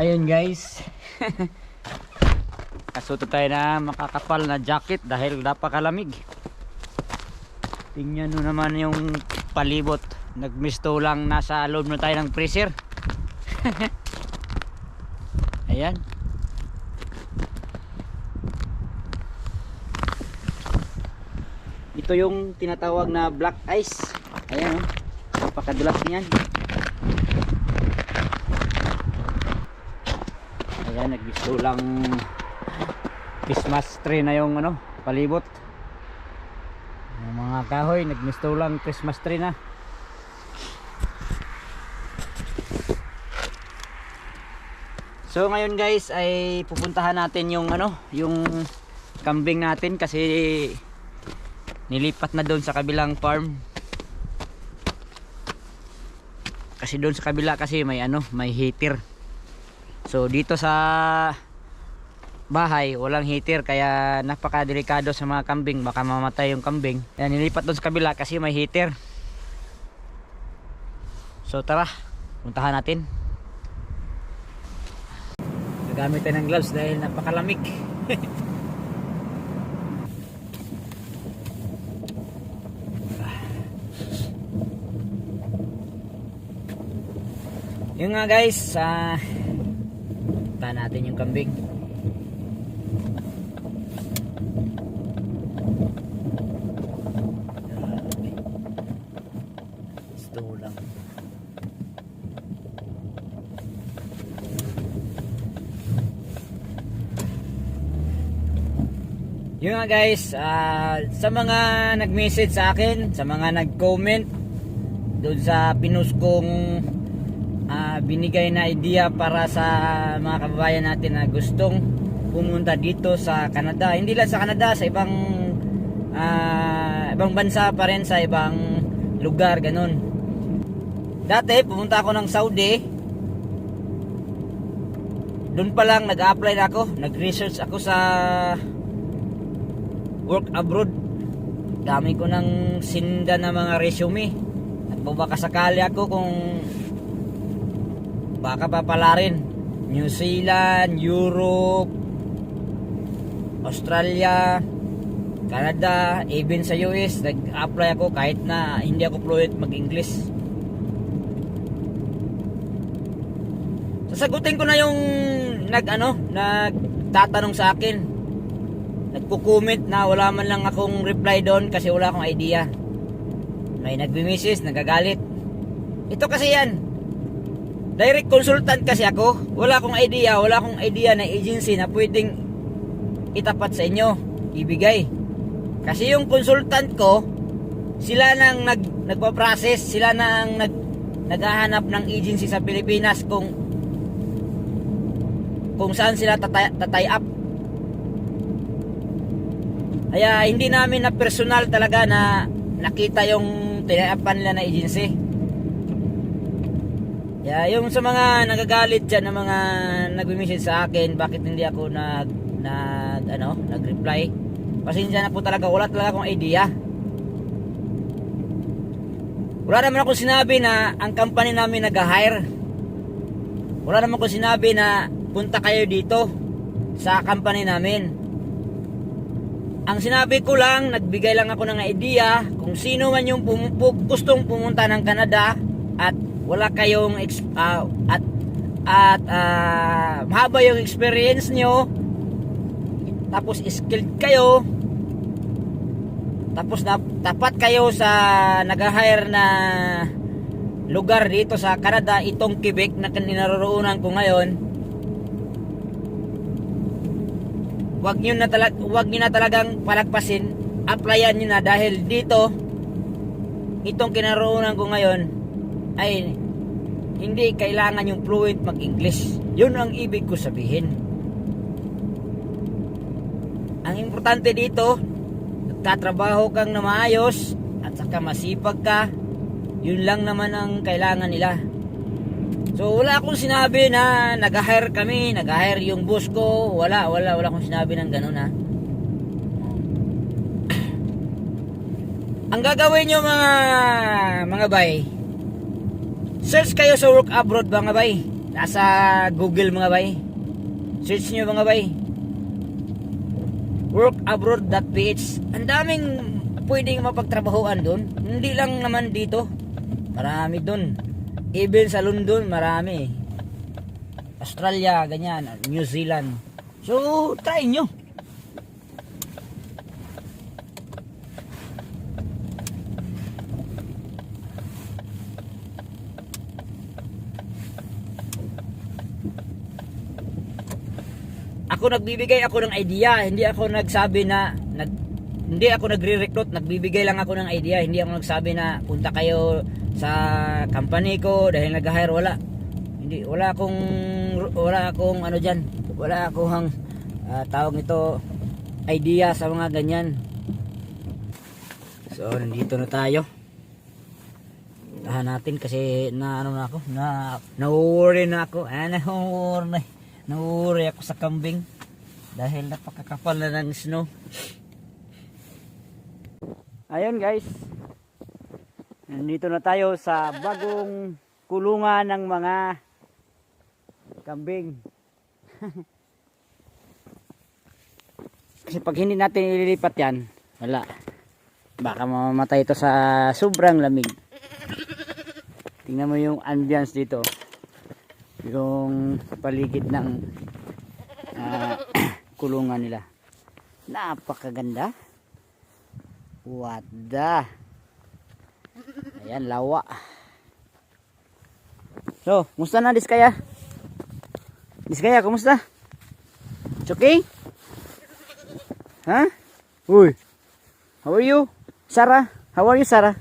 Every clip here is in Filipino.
Ayun guys. Kasuto tayo na makakapal na jacket dahil napakalamig. Tingnan nyo naman yung palibot. Nagmisto lang nasa loob na tayo ng freezer. Ayan. Ito yung tinatawag na black ice. Ayan oh. Napakadulas niyan. Ayan, nagbisto lang Christmas tree na yung ano, palibot. Yung mga kahoy, nagmisto lang Christmas tree na. So ngayon guys ay pupuntahan natin yung ano, yung kambing natin kasi nilipat na doon sa kabilang farm. Kasi doon sa kabila kasi may ano, may heater. So dito sa bahay walang heater kaya napakadelikado sa mga kambing baka mamatay yung kambing. Yan nilipat doon sa kabila kasi may heater. So tara, puntahan natin. Gagamit tayo ng gloves dahil napakalamig. Yun nga guys, sa uh, natin yung kambing. Gusto lang. Yun nga guys, ah, sa mga nag-message sa akin, sa mga nag-comment doon sa pinost kong ah, binigay na idea para sa mga kababayan natin na gustong pumunta dito sa Canada. Hindi lang sa Canada, sa ibang ah, ibang bansa pa rin, sa ibang lugar, ganun. Dati, pumunta ako ng Saudi. Doon pa lang nag-apply na ako, nag-research ako sa work abroad. Dami ko ng sinda na mga resume. At baka sakali ako kung baka papalarin New Zealand, Europe, Australia, Canada, even sa US, nag-apply ako kahit na hindi ako fluent mag-English. Sasagutin ko na yung nag ano, nagtatanong sa akin. Nagko-comment na wala man lang akong reply doon kasi wala akong idea. May nagbi-message, nagagalit. Ito kasi yan, direct consultant kasi ako. Wala akong idea, wala akong idea na agency na pwedeng itapat sa inyo, ibigay. Kasi yung consultant ko, sila nang nag nagpa-process, sila nang nag naghahanap ng agency sa Pilipinas kung kung saan sila tatay, tatay up. Kaya hindi namin na personal talaga na nakita yung tinayapan nila na agency. Yeah, yung sa mga nagagalit diyan ng mga nagme-message sa akin, bakit hindi ako nag nag ano, nag-reply? Pasensya na po talaga, wala talaga akong idea. Wala naman ako sinabi na ang company namin nag-hire. Wala naman ako sinabi na punta kayo dito sa company namin. Ang sinabi ko lang, nagbigay lang ako ng idea kung sino man yung pum- pu- gustong pumunta ng Canada at wala kayong ah, at at ah, mahaba yung experience nyo. Tapos skilled kayo. Tapos na, tapat kayo sa nag-hire na lugar dito sa Canada itong Quebec na kinaroroonan ko ngayon. Wag niyo na talag wag niyo na talagang palagpasin. Applyan niyo na dahil dito itong kinaroonan ko ngayon ay hindi kailangan yung fluent mag-English. Yun ang ibig ko sabihin. Ang importante dito, nagtatrabaho kang na maayos at saka masipag ka, yun lang naman ang kailangan nila. So wala akong sinabi na nag-hire kami, nag-hire yung boss ko, wala, wala, wala akong sinabi ng ganun ha. Ang gagawin nyo mga mga bay, search kayo sa work abroad mga bay. Nasa Google mga bay. Search nyo mga bay. Workabroad.ph Ang daming pwedeng mapagtrabahoan doon. Hindi lang naman dito. Marami doon. Even sa London, marami. Australia, ganyan. New Zealand. So, try nyo. Ako nagbibigay ako ng idea, hindi ako nagsabi na nag hindi ako nagre-recruit, nagbibigay lang ako ng idea, hindi ako nagsabi na punta kayo sa company ko dahil nag-hire wala. Hindi wala akong wala akong ano diyan, wala akong ah, tawag nito idea sa mga ganyan. So, nandito na tayo. Tahan natin kasi na ano na ako, na na-worry na ako. Ah, na-worry na. Na-worry ako sa kambing dahil napakakapal na ng snow. Ayun guys. Nandito na tayo sa bagong kulungan ng mga kambing. Kasi pag hindi natin ililipat yan, wala. Baka mamamatay ito sa sobrang lamig. Tingnan mo yung ambience dito. Yung paligid ng ah, kulungan nila. Napakaganda. What the? Ayan, lawa. So, kumusta na Diskaya? Diskaya, kumusta? It's okay? Huh? Uy. How are you? Sarah? How are you, Sarah?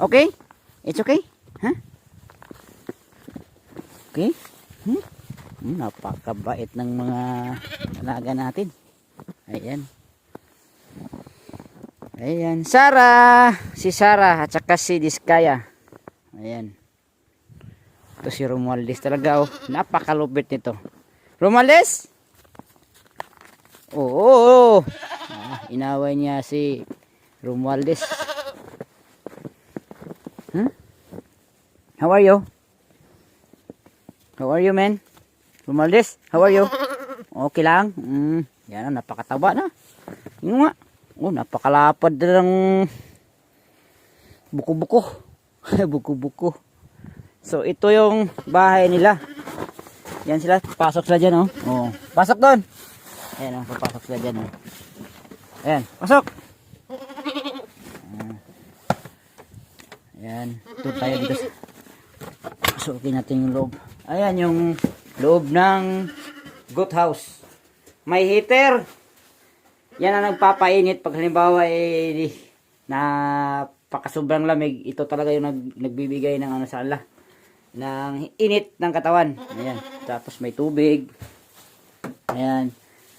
Okay? It's okay? Huh? Okay? Hmm? Hmm, napakabait ng mga alaga natin. Ayan. Ayan. Sarah! Si Sarah at saka si Diskaya. Ayan. Ito si Romualdez talaga oh. Napakalupit nito. Romualdez? Oo. oo, oo. Ah, inaway niya si Romualdez. Huh? How are you? How are you, man? Romualdez, how are you? Okay lang? Mm, yan na, napakataba na. Yung nga. Oh, napakalapad na ng buko-buko. buko-buko. So, ito yung bahay nila. Yan sila, pasok sila dyan, oh. oh. Pasok doon. Ayan, oh, papasok sila dyan, oh. Ayan, pasok. Ayan, ito tayo dito. Pasukin natin yung loob. Ayan, yung loob ng goat house. May heater. Yan ang nagpapainit pag halimbawa eh na pakasobrang lamig, ito talaga yung nag, nagbibigay ng ano sa ng init ng katawan. Ayan. Tapos may tubig. Ayan.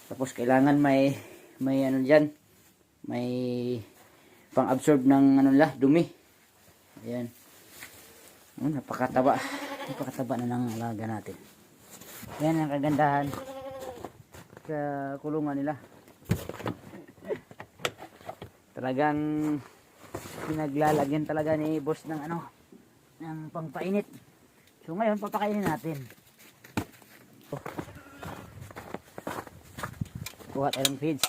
Tapos kailangan may may ano diyan, may pang-absorb ng ano nila, dumi. Ayan. Oh, napakataba. Napakataba na ng alaga natin. Yan ang kagandahan sa kulungan nila. Talagang pinaglalagyan talaga ni boss ng ano ng pangpainit. So ngayon papakainin natin. Oh. Kuha tayo ng feeds.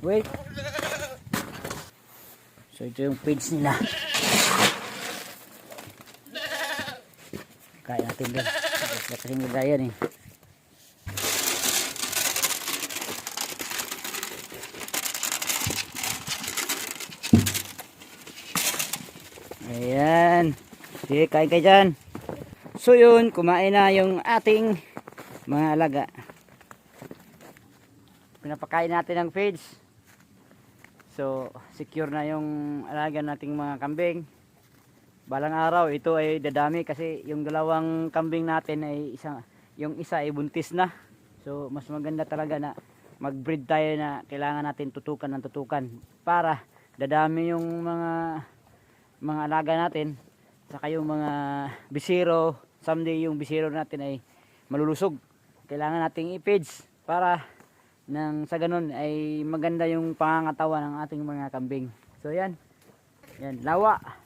Wait. So ito yung feeds nila. Kaya natin. Basta kasi nilagyan eh. Ayan. Sige, kain kayo dyan. So yun, kumain na yung ating mga alaga. Pinapakain natin ng feeds. So, secure na yung alaga nating mga kambing. Balang araw, ito ay dadami kasi yung dalawang kambing natin ay isa, yung isa ay buntis na. So, mas maganda talaga na mag-breed tayo na kailangan natin tutukan ng tutukan para dadami yung mga mga alaga natin. Saka yung mga bisiro someday yung bisiro natin ay malulusog. Kailangan nating i-feeds para nang sa ganun ay maganda yung pangangatawan ng ating mga kambing. So yan. Yan lawa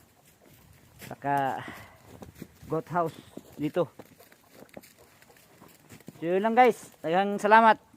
saka goat house dito. So yun lang guys. Daghang salamat.